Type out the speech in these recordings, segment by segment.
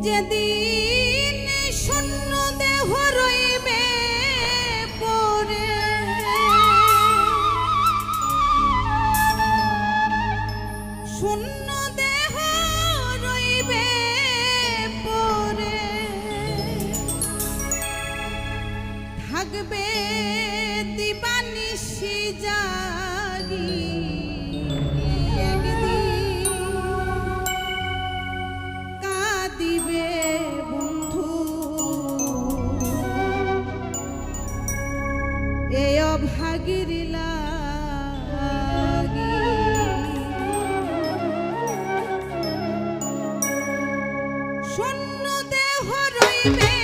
যেদিন শূন্য অভাগীর লাগি শূন্য দেহ রইবে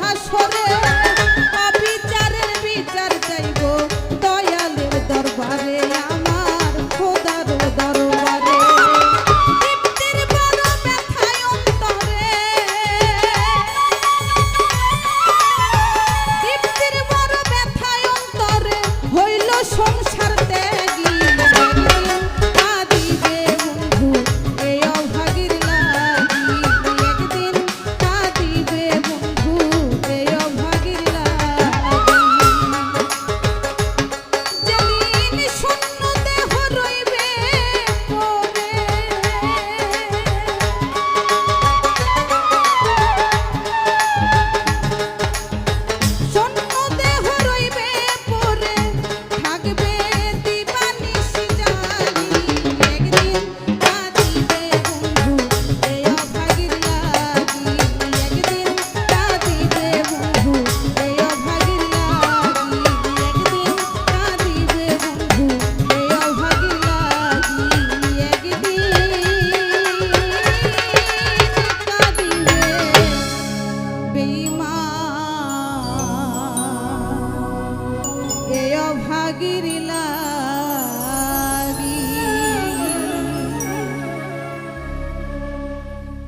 হাসরে